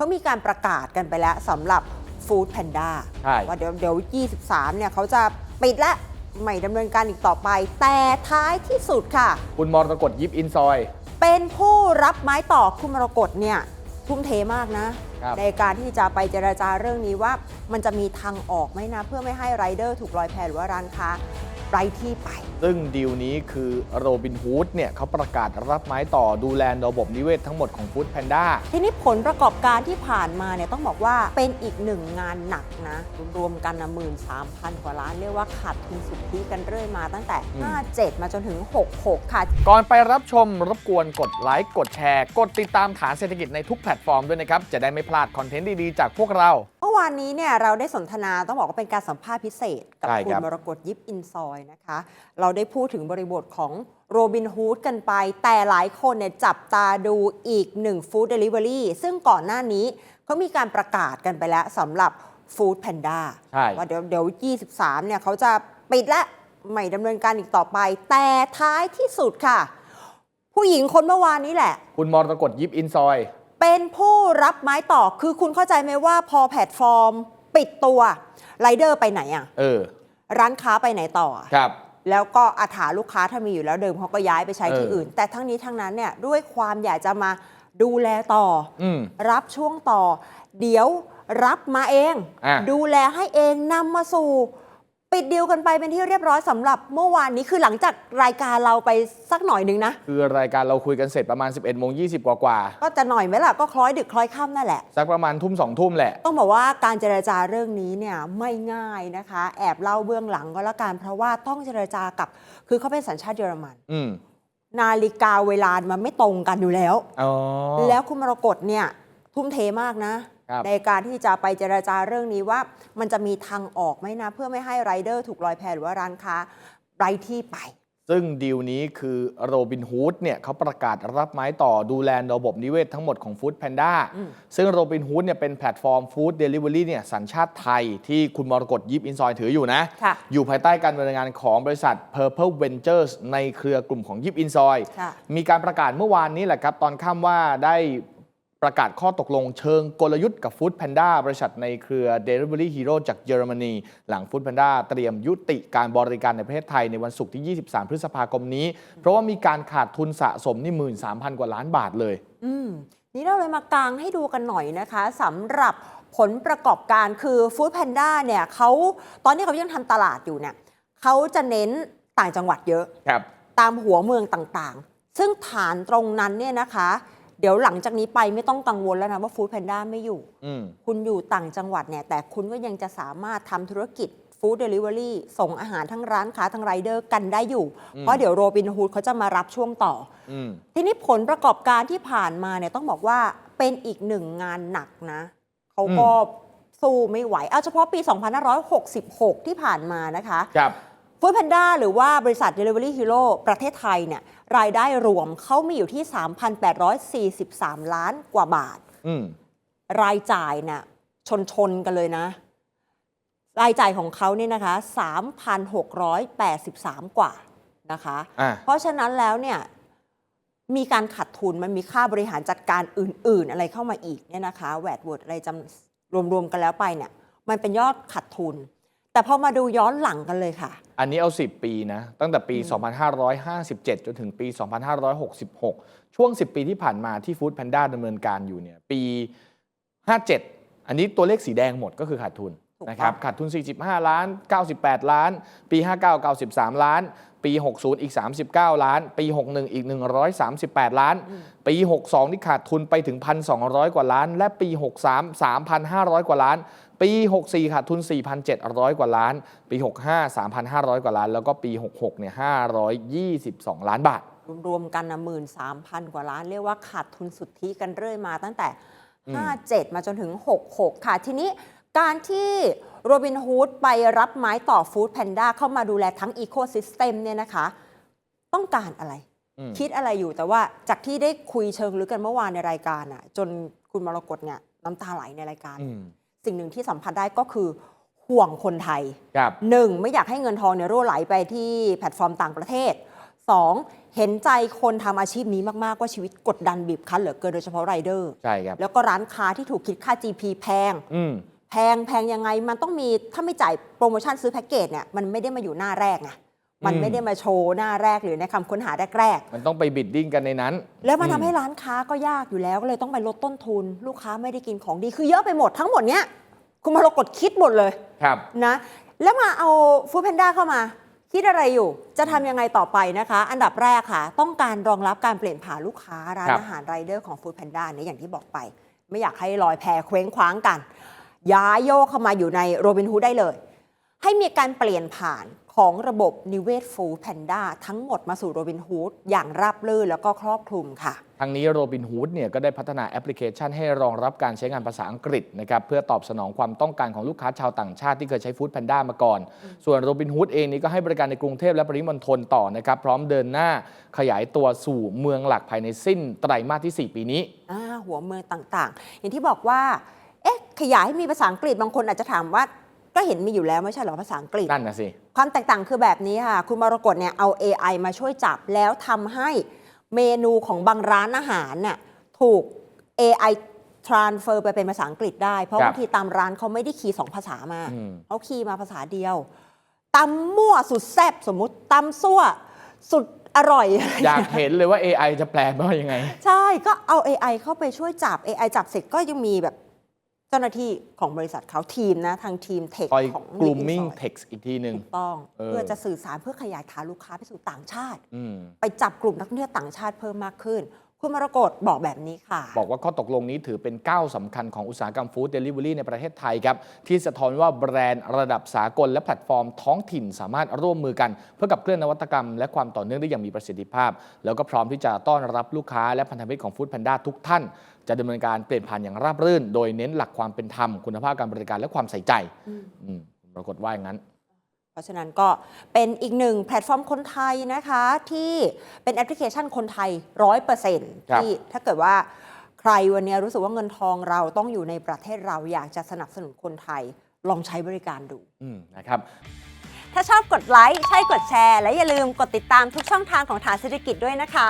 เขามีการประกาศกันไปแล้วสำหรับฟู้ดแพนด้าใช่ ว่าเดี๋ยวเดี๋ยว 23 เนี่ยเขาจะปิดและไม่ดำเนินการอีกต่อไป แต่ท้ายที่สุดค่ะ คุณมรกตยิปอินซอย เป็นผู้รับไม้ต่อคุณมรกตเนี่ยทุ่มเทมากนะ ครับในการที่จะไปเจราจาเรื่องนี้ว่ามันจะมีทางออกไหมนะ เพื่อไม่ให้ไรเดอร์ถูกลอยแพหรือว่าร้านค้า ไร้ที่ไป ซึ่งดีลนี้คือโรบินฮูดเนี่ยเขาประกาศรับไม้ต่อดูแลระบบนิเวศทั้งหมดของฟู้ดแพนด้าทีนี้ผลประกอบการที่ผ่านมาเนี่ยต้องบอกว่าเป็นอีกหนึ่งงานหนักนะ รวมกันนะหมื่นสามพันกว่าล้านเรียกว่าขาดทุนสุทธิกันเรื่อยมาตั้งแต่อืม57 มาจนถึง 66 ค่ะ ก่อนไปรับชมรบกวนกดไลค์กดแชร์ กดติดตามฐานเศรษฐกิจในทุกแพลตฟอร์มด้วยนะครับจะได้ไม่พลาดคอนเทนต์ดีๆจากพวกเราเมื่อวานนี้เนี่ยเราได้สนทนาต้องบอกว่าเป็นการสัมภาษณ์พิเศษ กับใช่คุคณรับ มรกตยิปอินซอยนะคะ เราได้พูดถึงบริบทของโรบินฮูดกันไป แต่หลายคนเนี่ยจับตาดูอีกหนึ่งฟู้ดเดลิเวอรี่ซึ่งก่อนหน้านี้เขามีการประกาศกันไปแล้วสำหรับฟู้ดแพนด้า ใช่ ว่าเดี๋ยวเดี๋ยว 23 เนี่ยเขาจะปิดและไม่ดำเนินการอีกต่อไป แต่ท้ายที่สุดค่ะ ผู้หญิงคนเมื่อวานนี้แหละ คุณมรกตยิปอินซอย เป็นผู้รับไม้ต่อคือคุณเข้าใจไหมว่าพอแพลตฟอร์ม ปิดตัวไรเดอร์ไปไหนอะเออ ร้านค้าไปไหนต่ออะครับ แล้วก็อาถาลูกค้าถ้ามีอยู่แล้วเดิมเขาก็ย้ายไปใช้ที่เอออื่ อื่น แต่ทั้งนี้ทั้งนั้นเนี่ยด้วยความอยากจะมาดูแลต่อออืม รับช่วงต่อ เดี๋ยวรับมาเอง อะ ดูแลให้เองนำมาสู่ ปิดดีลกันไปเป็นที่เรียบร้อยสำหรับเมื่อวานนี้คือหลังจากรายการเราไปสักหน่อยหนึ่งนะ คือรายการเราคุยกันเสร็จประมาณ 11โมง20กว่ากว่า ก็จะหน่อยไหมล่ะ ก็คล้อยดึกคล้อยค่ำนั่นแหละๆสักประมาณทุ่มสองทุ่มแหละ ต้องบอกว่าการเจรจาเรื่องนี้เนี่ยไม่ง่ายนะคะ แอบเล่าเบื้องหลังก็แล้วกันเพราะว่าต้องเจรจากับ คือเขาเป็นสัญชาติเยอรมันอืมนาฬิกาเวลามันไม่ตรงกันอยู่แล้วอ๋อแล้วคุณมรกตเนี่ยทุ่มเทมากนะครับ ในการที่จะไปเจราจาเรื่องนี้ว่า มันจะมีทางออกไหมนะ เพื่อไม่ให้ไรเดอร์ถูกลอยแพหรือว่าร้านค้าไร้ที่ไป ซึ่งดีลนี้คือโรบินฮูดเนี่ยเขาประกาศรับไม้ต่อดูแลระบบนิเวศทั้งหมดของฟู้ดแพนด้าอืมซึ่งโรบินฮูดเนี่ยเป็นแพลตฟอร์มฟู้ดเดลิเวอรี่เนี่ยสัญชาติไทยที่คุณมรกตยิปอินซอยถืออยู่นะค่ะอยู่ภายใต้การดำเนินงานของบริษัท Purple Ventures ในเครือกลุ่มของยิปอินซอยค่ะมีการประกาศเมื่อวานนี้แหละครับ ตอนค่ำว่าได้ ประกาศข้อตกลงเชิงกลยุทธ์กับ Food Panda บริษัทในเครือ Delivery Hero จากเยอรมนี หลัง Food Panda เตรียมยุติการบริการในประเทศไทยในวันศุกร์ที่ 23 พฤษภาคมนี้ เพราะว่ามีการขาดทุนสะสมนี่ 13,000 กว่าล้านบาทเลย อืมนี่เราเลยมากางให้ดูกันหน่อยนะคะสำหรับผลประกอบการคือ Food Panda เนี่ยเขาตอนนี้เขายังทำตลาดอยู่เนี่ยเขาจะเน้นต่างจังหวัดเยอะ ครับ ตามหัวเมืองต่างๆ ซึ่งฐานตรงนั้นเนี่ยนะคะ เดี๋ยวหลังจากนี้ไปไม่ต้องกังวลแล้วนะว่าฟู้ดแพนด้าไม่อยู่ อืม คุณอยู่ต่างจังหวัดเนี่ยแต่คุณก็ยังจะสามารถทำธุรกิจฟู้ดเดลิเวอรี่ส่งอาหารทั้งร้านค้าทั้งไรเดอร์กันได้อยู่อืมเพราะเดี๋ยวโรบินฮูดเขาจะมารับช่วงต่อ อืม ทีนี้ผลประกอบการที่ผ่านมาเนี่ยต้องบอกว่าเป็นอีกหนึ่งงานหนักนะ เขาก็สู้ไม่ไหว เอาเฉพาะปี 2566 ที่ผ่านมานะคะ ครับ ฟู้ดแพนด้าหรือว่าบริษัท Delivery Hero ประเทศไทยเนี่ยรายได้รวมเขามีอยู่ที่ 3,843 ล้านกว่าบาท อืมรายจ่ายเนี่ยชนชนๆกันเลยนะ รายจ่ายของเขาเนี่ยนะคะ 3,683 กว่านะคะ อะ เพราะฉะนั้นแล้วเนี่ยมีการขาดทุนมันมีค่าบริหารจัดการอื่น ๆ อะไรเข้ามาอีกเนี่ยนะคะแวดเวิร์ดอะไรจำรวม ๆ กันแล้วไปเนี่ย มันเป็นยอดขาดทุน แต่พอมาดูย้อนหลังกันเลยค่ะ อันนี้เอา 10 ปีนะ ตั้งแต่ปี 2557 จนถึงปี 2566 ช่วง 10 ปีที่ผ่านมาที่ Food Panda ดำเนินการอยู่เนี่ยปี 57 อันนี้ตัวเลขสีแดงหมดก็คือขาดทุนถูกต้องนะครับขาดทุน 45 ล้าน 98 ล้าน ปี 59 93 ล้าน ปี 60 อีก 39 ล้าน ปี 61 อีก 138 ล้าน ปี 62 นี่ขาดทุนไปถึง 1,200 กว่าล้าน และปี 63 3,500 กว่าล้าน ปี 64 ขาดทุน 4,700 กว่าล้าน ปี 65 3,500 กว่าล้าน แล้วก็ปี 66 เนี่ย 522 ล้านบาท รวมๆกันนะหมื่นสามพันกว่าล้าน เรียกว่าขาดทุนสุทธิกันเรื่อยมาตั้งแต่อืม57 มาจนถึง 66 ค่ะ ทีนี้การที่โรบินฮูดไปรับไม้ต่อฟู้ดแพนด้าเข้ามาดูแลทั้งอีโค y ิสเต็มเนี่ยนะคะ ต้องการอะไรอืมคิดอะไรอยู่แต่ว่าจากที่ได้คุยเชิงลึกกันเมื่อวานในรายการอะจนคุณมรกตเนี่ยน้ำตาไหลในรายการอืม สิ่งหนึ่งที่สัมผัสได้ก็คือห่วงคนไทยครับหนึ่งไม่อยากให้เงินทองเนี่ยรั่วไหลไปที่แพลตฟอร์มต่างประเทศ 2. เห็นใจคนทำอาชีพนี้มาก ๆ ว่าชีวิตกดดันบีบคั้นเหลือเกินโดยเฉพาะไรเดอร์ใช่ครับแล้วก็ร้านค้าที่ถูกคิดค่า GP แพงอืมแพงแพงยังไงมันต้องมีถ้าไม่จ่ายโปรโมชั่นซื้อแพ็กเกจเนี่ยมันไม่ได้มาอยู่หน้าแรกไง มันอืมไม่ได้มาโชว์หน้าแรกหรือในคำค้นหาแรกมันต้องไปบิดดิ้งกันในนั้น ๆ แล้วมันอืทำให้ร้านค้าก็ยากอยู่แล้วก็เลยต้องไปลดต้นทุน ลูกค้าไม่ได้กินของดีคือเยอะไปหมดทั้งหมดเนี้ยคุณมาเรากดคิดหมดเลยครับ นะแล้วมาเอาฟู้ดแพนด้าเข้ามา คิดอะไรอยู่ จะทำยังไงต่อไปนะคะ อันดับแรกค่ะ ต้องการรองรับการเปลี่ยนผ่านลูกค้าร้านครับ อาหารไรเดอร์ของฟู้ดแพนด้าเนี่ยอย่างที่บอกไป ไม่อยากให้ลอยแพเคว้งคว้างกัน ย้ายโยกเข้ามาอยู่ในโรบินฮูดได้เลย ให้มีการเปลี่ยนผ่าน ของระบบนิเวศฟู้ดแพนด้าทั้งหมดมาสู่โรบินฮูดอย่างราบรื่นแล้วก็ครอบคลุมค่ะทางนี้โรบินฮูดเนี่ยก็ได้พัฒนาแอปพลิเคชันให้รองรับการใช้งานภาษาอังกฤษนะครับเพื่อตอบสนองความต้องการของลูกค้าชาวต่างชาติที่เคยใช้ฟู้ดแพนด้ามาก่อน ส่วนโรบินฮูดเองนี้ก็ให้บริการในกรุงเทพและปริมณฑลต่อนะครับพร้อมเดินหน้าขยายตัวสู่เมืองหลักภายในสิ้นไตรมาสที่ 4 ปีนี้อ่าหัวเมืองต่างๆ อย่างที่บอกว่าเอ๊ะขยายให้มีภาษาอังกฤษบางคนอาจจะถามว่า ก็เห็นมีอยู่แล้วไม่ใช่เหรอภาษาอังกฤษ นั่นนะสิ ความแตกต่างคือแบบนี้ค่ะ คุณมรกตเนี่ยเอา AI มาช่วยจับแล้วทำให้เมนูของบางร้านอาหารน่ะถูก AI transfer ไปเป็นภาษาอังกฤษได้ เพราะครับบางทีตามร้านเขาไม่ได้คีย์สองภาษามาอืม เขาคีย์มาภาษาเดียวตำมั่วสุดแซ่บสมมุติตำซั่วสุดอร่อย อยากเห็นเลยว่า AI จะแปลมาว่ายังไง ใช่ ก็เอา AI เข้าไปช่วยจับ AI จับเสร็จก็ยังมีแบบ เจ้าหน้าที่ของบริษัทเขาทีมนะ ทางทีมเทคคอยของ grooming Nick Insight text อีกทีหนึ่งถูกต้องเออเพื่อจะสื่อสารเพื่อขยายฐานลูกค้าไปสู่ต่างชาติอืมไปจับกลุ่มนักท่องเที่ยวต่างชาติเพิ่มมากขึ้น คุณมรกตบอกแบบนี้ค่ะ บอกว่าข้อตกลงนี้ถือเป็นก้าวสำคัญของอุตสาหกรรมฟู้ดเดลิเวอรี่ในประเทศไทยครับ ที่สะท้อนว่าแบรนด์ระดับสากลและแพลตฟอร์มท้องถิ่นสามารถร่วมมือกัน เพื่อกับเคลื่อนนวัตกรรม และความต่อเนื่องได้อย่างมีประสิทธิภาพ แล้วก็พร้อมที่จะต้อนรับลูกค้าและพันธมิตรของฟู้ดแพนด้าทุกท่าน จะดำเนินการเปลี่ยนผ่านอย่างราบรื่น โดยเน้นหลักความเป็นธรรมคุณภาพการบริการและความใส่ใจอืมอืมปรากฏว่าอย่างนั้น เพราะฉะนั้นก็เป็นอีกหนึ่งแพลตฟอร์มคนไทยนะคะ ที่เป็นแอปพลิเคชันคนไทยร้อยเปอร์เซ็นต์ครับที่ถ้าเกิดว่าใครวันนี้รู้สึกว่าเงินทองเราต้องอยู่ในประเทศเราอยากจะสนับสนุนคนไทยลองใช้บริการดูอืมนะครับถ้าชอบกดไลค์ ใช่กดแชร์ และอย่าลืมกดติดตามทุกช่องทางของฐานเศรษฐกิจด้วยนะคะ